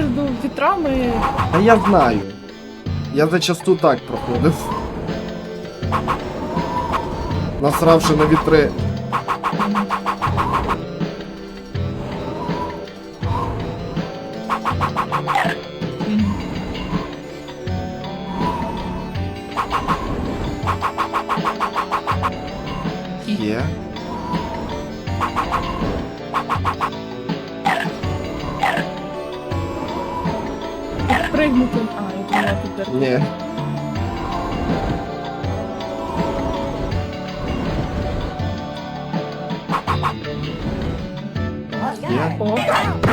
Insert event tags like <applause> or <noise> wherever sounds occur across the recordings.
між вітрами. Та я знаю. Я зачасту так проходив. Насравши на вітри.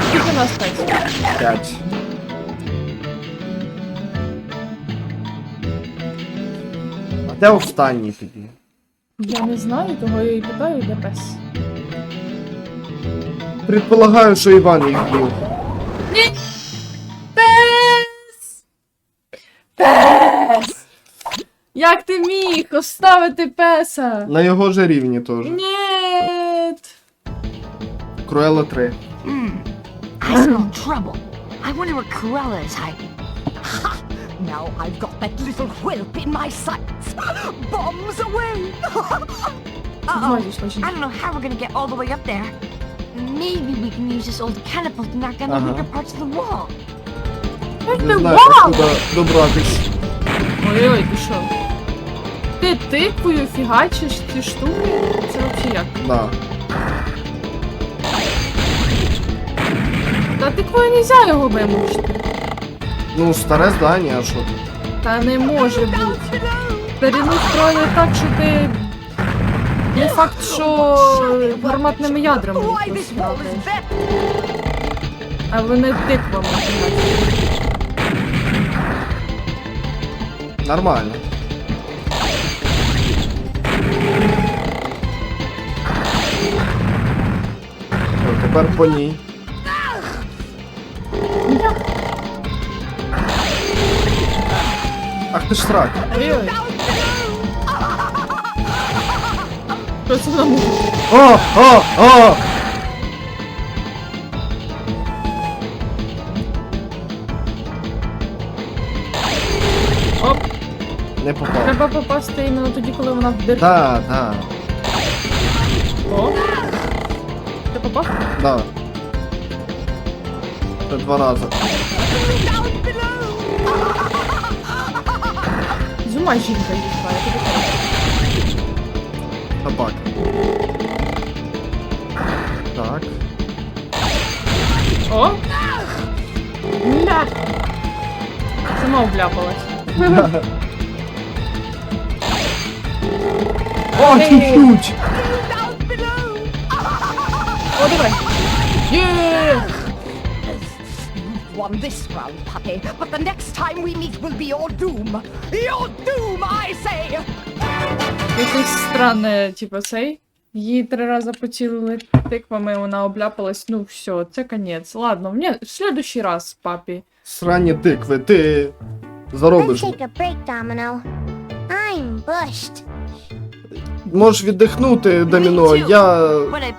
Скільки нас пець? П'ять. А де останній тоді? Я не знаю, того я і питаю, де пес. Предполагаю, що Іван їх бив. Пес! Пес! Як ти міг оставити песа? На його же рівні теж. Нет! Круела 3. Hmm. I smell trouble. I wonder where Cruella is hiding. Ha! Now I've got that little whelp in my sights. <laughs> Bombs away! <laughs> Uh-oh. Можеш, можеш. I don't know how we're gonna get all the way up there. Maybe we can use this old catapult to knock down the Uh-huh. weaker parts of the wall. Не знаю, як туди добратись. Ой-ой, ти що? Ти тиквою фігачиш ці штуки? Це взагалі як? Да. Та тиквою нельзя його вимучити. Ну, старе здання, а що тут? Та не може бути. Старину строїли так, що ти. Не факт, що гарматними ядрами їх bent? а вони тиквами. Нормально. О, тепер по ній. Ах ти ж срак. Ой-ой. Що це нам? О, о, о! Оп, Не попав. треба попасти іменно тоді, коли вона вдихає. Да, да, О. Ти попав? да. Це два рази. Зума жінка їхала, я тобі кажу. Собака. Так. О! Ля! Сама обляпалась. <laughs> О, чуть-чуть! О, давай! Є! Won this round, puppy, but the next time we meet will be your doom. Your doom, I say! Якесь странне, типу, цей. Її три рази поцілили тиквами, вона обляпалась. Ну все, це конець. Ладно, мені в следующий раз, папі. Срані тикви, ти заробиш. Let's take a break, Domino. I'm bushed. Можеш віддихнути, Доміно, я. But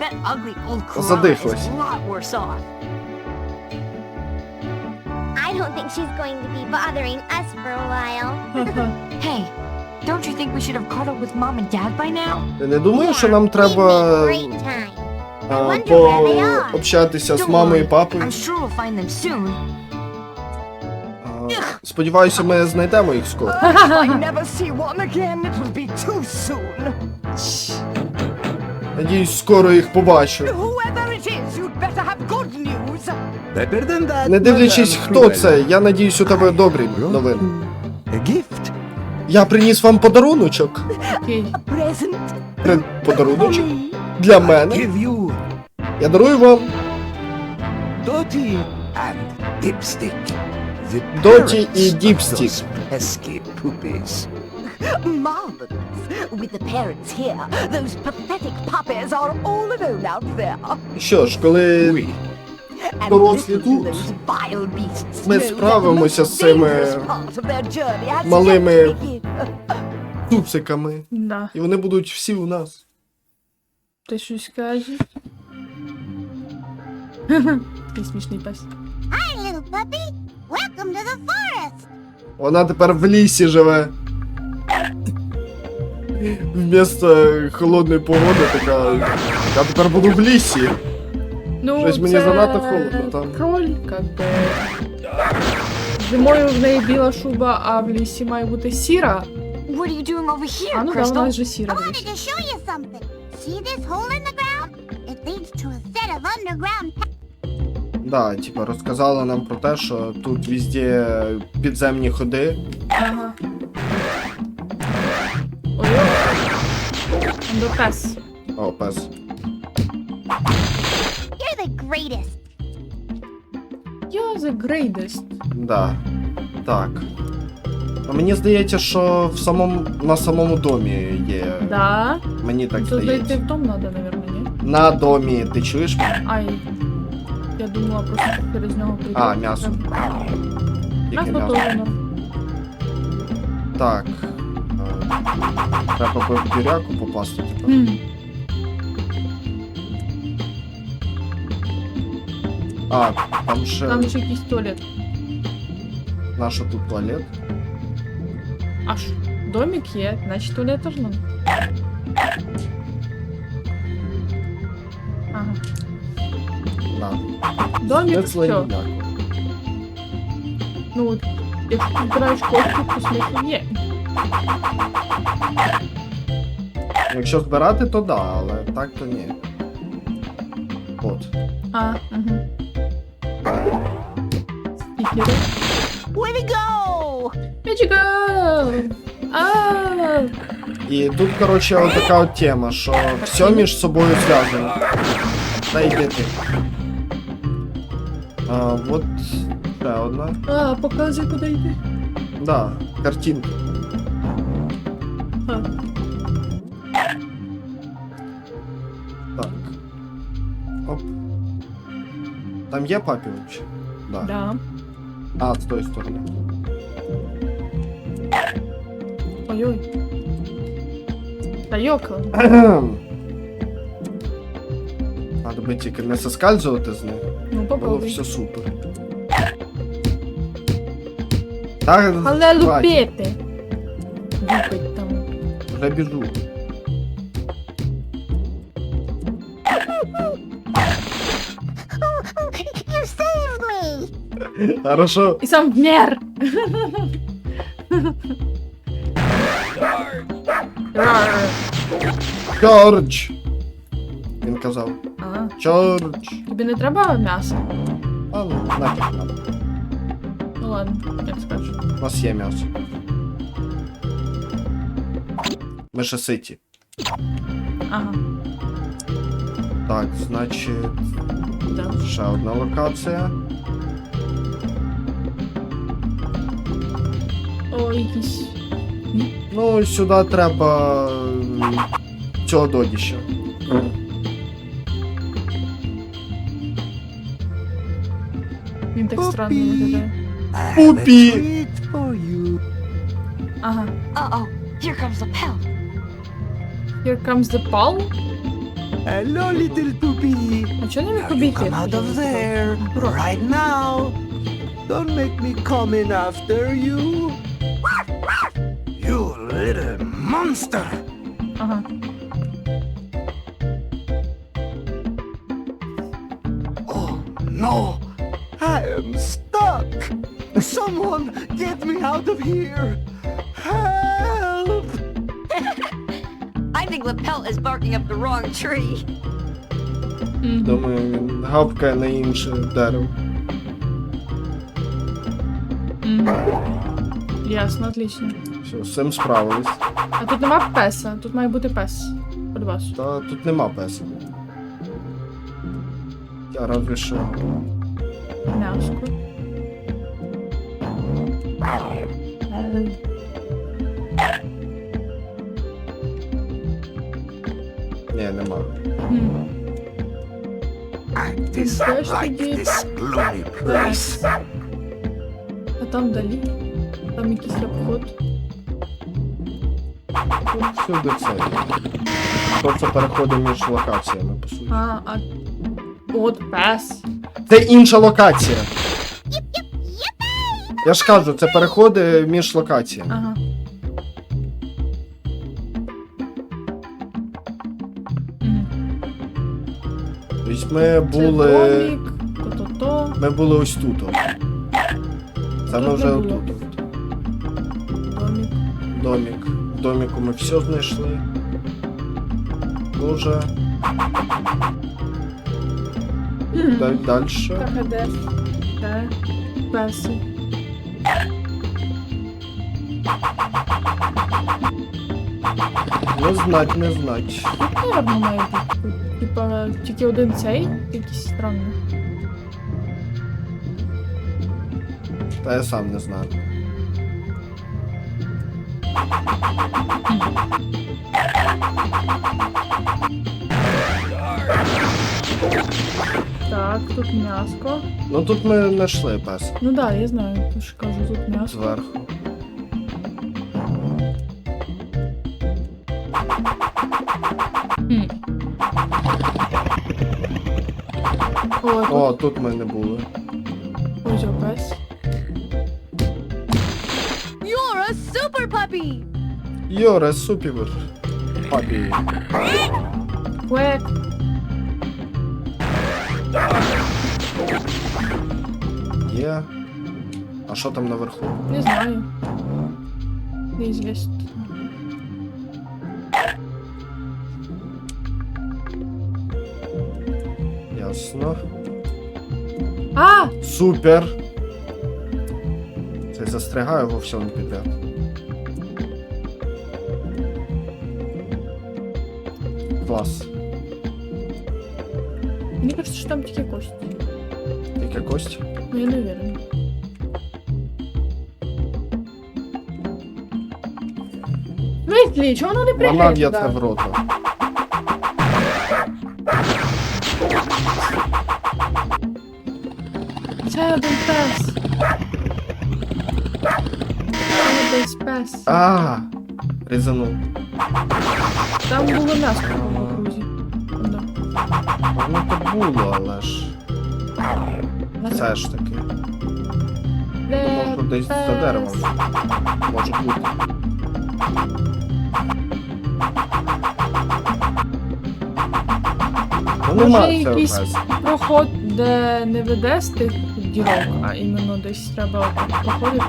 I don't think she's going to be bothering us for a while. Hey, don't you think we should have caught up with mom and dad by now? Ти не думаєш, що нам треба great time. а, wonder where they are. пообщатися з Don't мамою і worry. папою? I'm sure we'll find them soon. А, Сподіваюся, ми знайдемо їх скоро. I never see one again, it will be too soon. Надіюсь, скоро їх побачу. Не дивлячись, хто це, я надіюсь, у тебе добрі новини. Я приніс вам подаруночок. Подаруночок для мене. Я дарую вам Dottie and Dipstick. The Доті і Діпстік. those pesky poopies. Marvelous. With the parents here, those pathetic puppies are all alone out there. Що ж, коли Дорослі тут. Ми справимося з цими малими цуциками, <laughs> Да. і вони будуть всі у нас. Ти щось кажеш? <laughs> Ти смішний пес. Hi, little puppy. Welcome to the forest. Вона тепер в лісі живе. Вмісто холодної погоди така. Я тепер буду в лісі. Ну, Щось мені це занадто холодно там. Кроль, как би. Зимою в неї біла шуба, а в лісі має бути сіра. What are you doing over here, А ну да, вона Crystal? вже сіра. I в wanted лісі. to show you something. See this hole in the ground? It leads to a set of underground Да, типа розказала нам про те, що тут везде підземні ходи. Ага. Ой. Там до. О, пес. You're the greatest. You're the greatest. Да. Так. А мені здається, що в самому на самому домі є. Да. Мені так То зайти здається. в дом надо, наверное, ні? На домі, ти чуєш? мене? Ай. Я думала просто через нього прийти. А, м'ясо. Тільки М'ясо м'ясо. теж норм. Так. Е, Треба би в діряку попасти, типу. М. А, там ще Там ще якийсь туалет. наша тут туалет. Аж домик є, значить туалет теж нам. Ага. Да. Домик, Це все. слайдяк. Ну, от, якщо ти збираєш кошти, то смисл є. Якщо збирати, то да, але так то ні. От. А, угу. Стікери. Way to go! Magical! А, І тут, коротше, от така от тема, що все між собою зв'язано. Та йди ти. А, от ще одна. а, показуй, куди йти. Да, картинки. А, Так. Оп. Там є папі вообще? Да. да. А, з тої сторони. Ой-ой. Та йока. <clears throat> Надо би тільки не соскальзувати з них. Ну, Було попробуй. все супер. Так, Але хватить, лупити. Лупить там. вже біжу. Хорошо. І сам вмер. Рар. Чорч! Він казав. А, Чорч. тобі не треба м'яса? А, ну, нафіг надо. Ну ладно, як скажеш. У нас є м'ясо. Ми ще ситі. Ага, Так, значить, да. ще одна локація. О, якісь. Ну, сюди треба м, цього додіща. Він так странно виглядає. I have a Puppy. treat for you. Ага. Uh-oh, here comes the pelt. Here comes the pal. Hello, little puppy. А чого не міг Now you обійти? come out of there right now. Don't make me come in after you. You little monster. Ага. Oh no, I am stuck. Someone get me out of here. Help! <laughs> I think the pelt is barking up the wrong tree. Мгм. Думаю, він гавкає на інше дерево. Мгм. Ясно, отлично. Все, з цим справились. А тут нема песа, тут має бути пес. Подбасу. Та тут нема песа. Я разве що. М'яско. Ні, нема. Place. А там далі. Там якийсь обход. Всюди це. Просто переходимо між локаціями, по суті. А, а. От пес. Це інша локація. Я ж кажу, це переходи між локаціями. Ага. Тобто ми Це були. то-то-то. Ми були ось тут. от. Тут вже було. отут. от. Домік. В доміку ми все знайшли. Дуже. Далі. Де? Де? Перси. Не знать, не знать. Тут, наверно, має бути. Типа, тільки один цей, якийсь странний. Та я сам не знаю. Так, тут м'яско. Ну тут ми знайшли пес Ну да, я знаю, то ж кажу, тут м'яско. зверху. О, тут О, тут ми не були. ось о, Йоре, супівер. Папі. Квек. Є. А що там наверху? Не знаю. Неизвестно. Ясно. А! Супер. Це застрягаю во всьому підряд. Клас. Мне кажется, что там тільки кості. Тільки кость. Но я не уверена. Вийшли, чого воно не Вона пригає в'ятка туди? в рота. Це один пес. Це десь пес. А, різанув. Там було м'ясо по окрузі. Да. Воно то було, але ж. Все ж таки. Де десь за деревом. Може бути. Ну Може, якийсь проход, де не веде з тих дірок, а іменно десь треба проходити.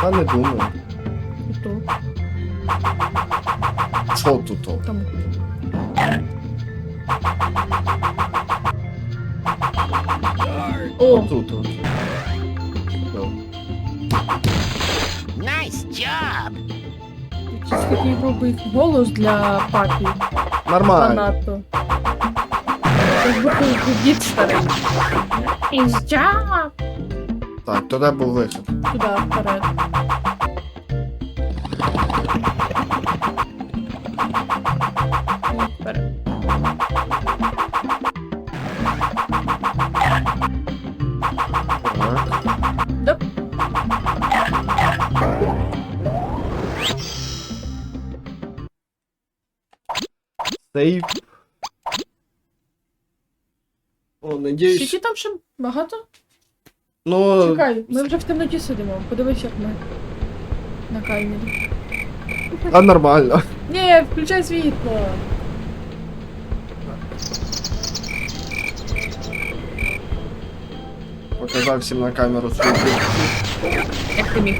Та не думаю. Тут, Що тут? о? там. О, Тут. от. О. Nice job. якийсь такий грубий голос для папі. Нормально. Занадто. Як будто дід старий. Ізджа! Так, туди був вихід. Туди, вперед. Сейф. О, надіюсь. Скільки там ще багато? Ну, Чекай, ми вже в темноті сидимо. Подивись, як ми. На камері. а нормально. Ні, включай світло. Показав всім на камеру свою. Як ти міг?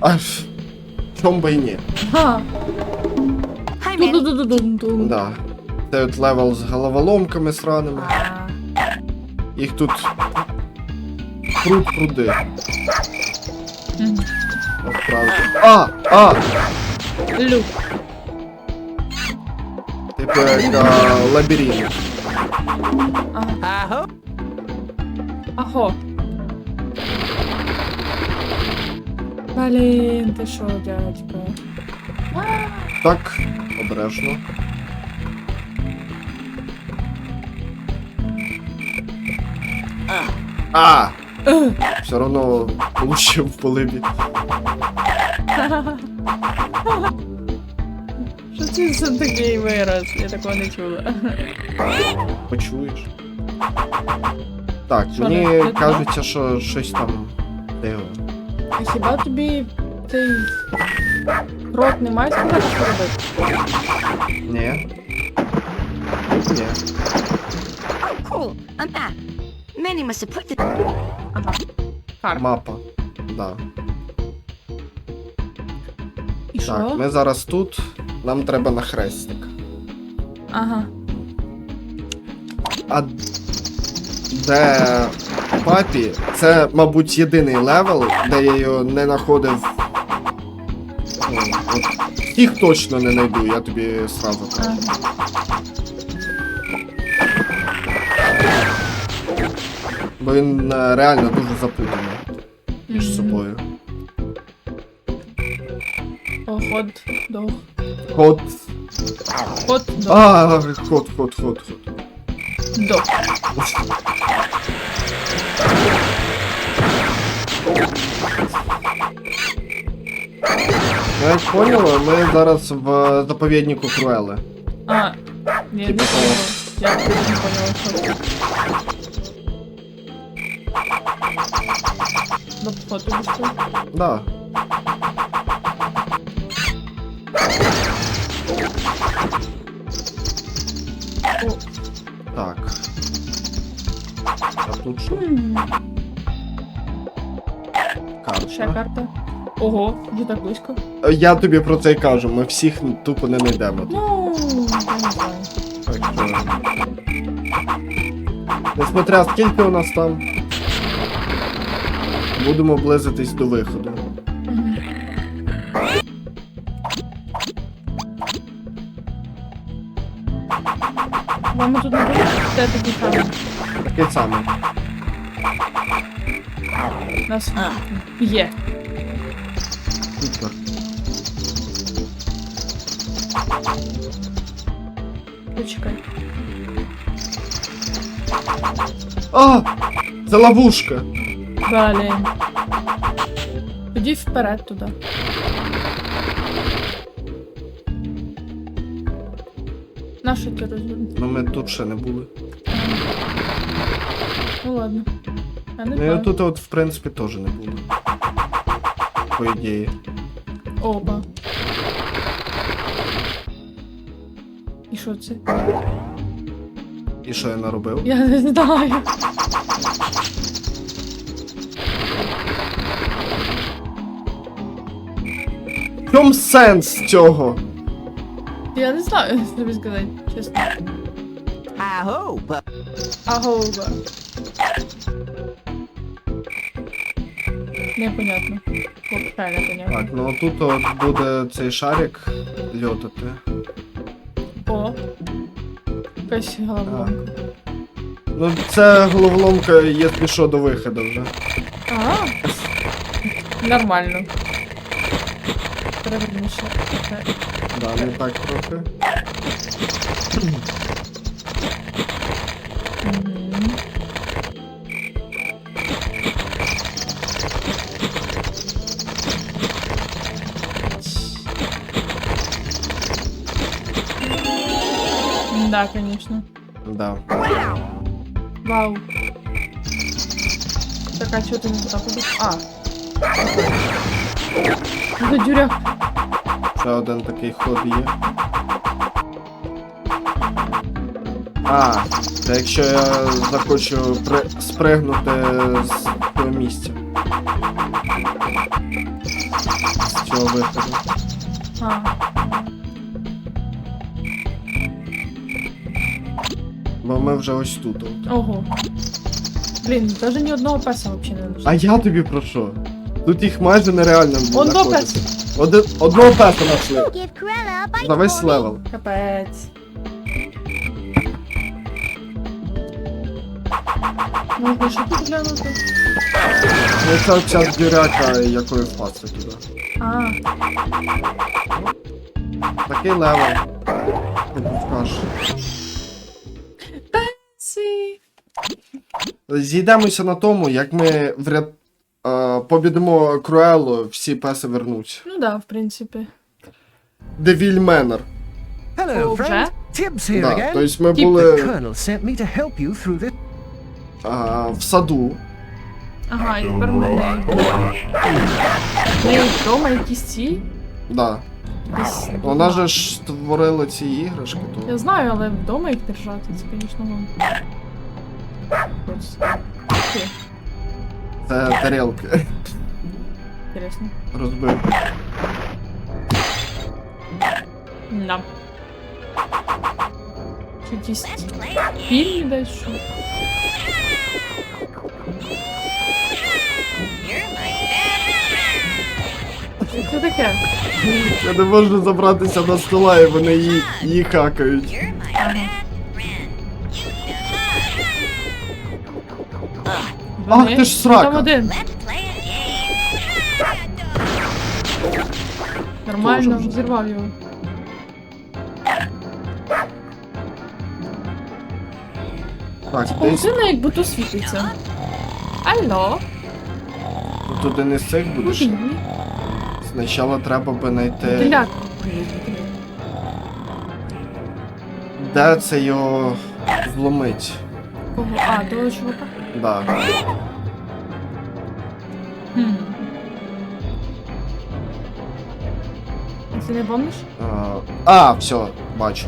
А ж, чом би і ні. Га. Hi, Manny. Ту-ду-ду-ду-ду. Да. Це от левел з головоломками сраними. Їх тут пруд пруди. Насправді. А! А! Люк. Типу як а, лабіринт. Hope. Аго. Блін, ти що, дядько? Так, обережно. А! Все одно получив по либі. Що це за такий вираз? Я такого не чула. Почуєш. Так, Що, мені не- не кажеться, що щось там. Де його? А хіба тобі цей рот не має сказати, що робити? Ні. Ні. Cool. And that. Many must have put it. Ага. Карт. Мапа. Да. І що? Так, ми зараз тут. Нам треба на хрестик. Ага. А де папі, це, мабуть, єдиний левел, де я його не знаходив. Їх точно не знайду, я тобі сразу кажу. ага. Бо він е, реально дуже запутаний між Мгм. собою. О, ход, дох. Ход. Ход, дох. А, ход, ход, ход, ход. Дох. Ну, як поняли, ми зараз в заповіднику Круели. А, ні, не Типу поняла. Я теж не поняла, що це. До походу пішли. Да. О, Так. А тут що? м, ще Карта. карта. Ого, вже так близько. Я тобі про це й кажу, ми всіх тупо не знайдемо. Ну, я не знаю. Так що... Несмотря скільки у нас там. Будемо близитись до виходу. Вам тут не буде те такі самі. Такий самий. У нас є. Супер. Почекай. А! Це ловушка! Блін. Тоді вперед туди. На що ти розвернув? Ну ми тут ще не були. Ну ладно. Я не Ну і знаю. тут от в принципі теж не були. По ідеї. Оба. І що це? І що я наробив? Я не знаю. В чому сенс цього? Я не знаю, <laughs> що тобі сказати, чесно. Hope. Агова. Непонятно. Так, ну тут от буде цей шарик льотати. О. Якась головоломка. Ну це головоломка, якщо що, до виходу вже. А. Нормально. Перевернуся. Окей. Да, не так трохи. Да, конечно. Да. Вау. Так, а что ты не туда? А. Это дюряк. Ще один такий ход є. А, це якщо я захочу при... спригнути з того місця. З цього виходу. А. Бо ми вже ось тут. От. Ого. Блин, даже ни одного песа вообще не нашла. А я тобі про що? Тут їх майже нереально Он пес. Один, одного песа знайшли. Bite За весь левел. Капець. Можна ще тут глянути? Ну це оця дюряка, якою впасти туди. А, Такий левел. Ти скажеш. сі. Зійдемося на тому, як ми вряд... побідемо Круелу, всі песи вернуться. Ну да, в принципі. Девіль Менер. Hello, friend. Tibbs here Да, again. тобто ми були. The colonel sent me to help you through this. а, в саду. Ага, і тепер ми не. Вдома якісь ці. Да. Вона же ж створила ці іграшки, То... Я знаю, але вдома їх держати, це, звісно, вам. Ось. Окей, Це тарілки. Інтересно. Розбив. Да. Чи Якісь десь що. Що це таке? Я не можу забратися до стола, і вони її, її хакають. Ага. Ах, ти ж срака. Там один. Нормально, Тоже. зірвав його. Так, десь як будто світиться. Алло, тут один із цих будеш. куди? Спочатку треба би знайти. Теляк. Де це його зломить? Кого? А, того чувака. Да. Хм. Ти не помниш? А, а, все, бачу.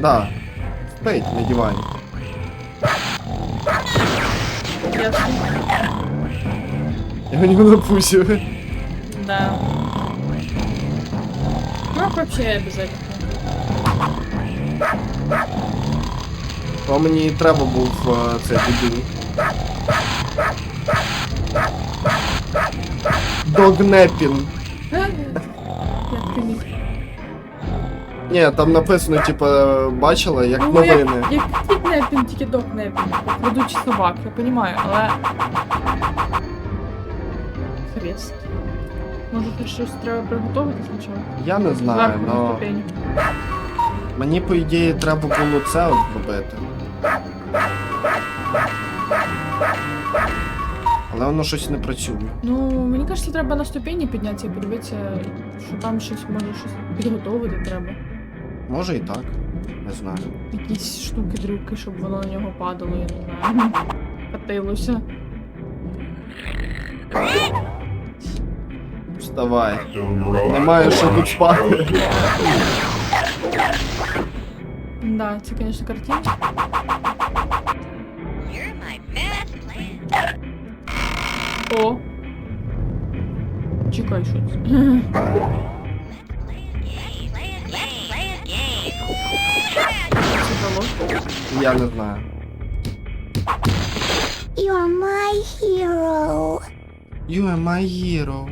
Да. Спить на дивані. Ясно. Я його не пусив. Да. Чувак вообще обязательно. То мені і треба був е, цей будинок. Догнепін. Як ти міг? Ні, там написано, типа, бачила, як Ну, новини. Як, як кітнепін, тільки докнепін. Ведучий собак, я розумію, але... Хрест. Може, тут щось треба приготувати спочатку? Я не знаю, Зверху на но ступені. мені по ідеї треба було це от робити. Але воно щось не працює. Ну, мені кажеться, треба на ступені піднятися і подивитися, що там щось може щось підготовити треба. Може і так. Не знаю. Якісь штуки, дрюки, щоб воно на нього падало, я не знаю. Катилося. Вставай. Немає що тут спати. Да, це, звісно, картина. О. Чекай, що Я не знаю. You're my hero. You are my hero.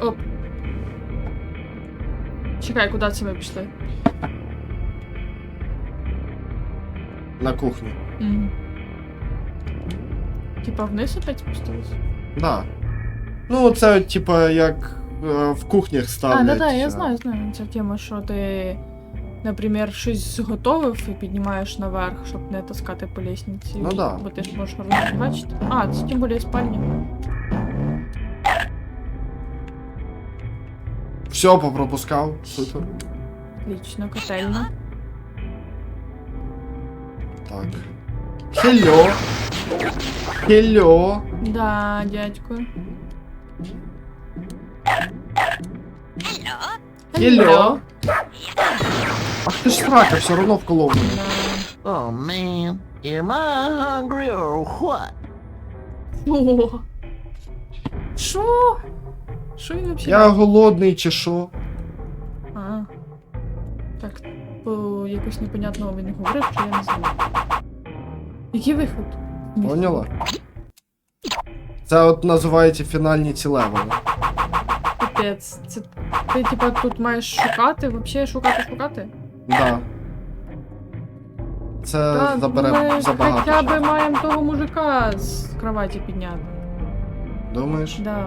Оп. Чекай, куди це ми пішли? На кухню. Мгм. Типа вниз опять спустились? Да. Ну, це, типа, як в кухнях ставлять. А, да, да, я е, знаю, знаю. Ця тема, що ти, наприклад, щось зготовив і піднімаєш наверх, щоб не таскати по лестниці. Ну да. Бо ти ж можеш розбачити. бачити. А, це тим більше спальня. Все попропускав. Супер. Отлично, котельна. Так. Хелло. Хелло. Да, дядько. Хелло. Ах ти ж срака, все вколов мене. Да. Oh man, am I hungry or what? О! Що? Що він взагалі? Я голодний чи що? А. Так, по якось непонятного він говорив, що я не знаю. Який виход? Поняла? Це от називається фінальні ці левели. Капець. Це ти типа тут маєш шукати, взагалі шукати, шукати? Да. Це Та забере ми забагато. хоча б часу. маємо того мужика з кроваті підняти. Думаєш? Да.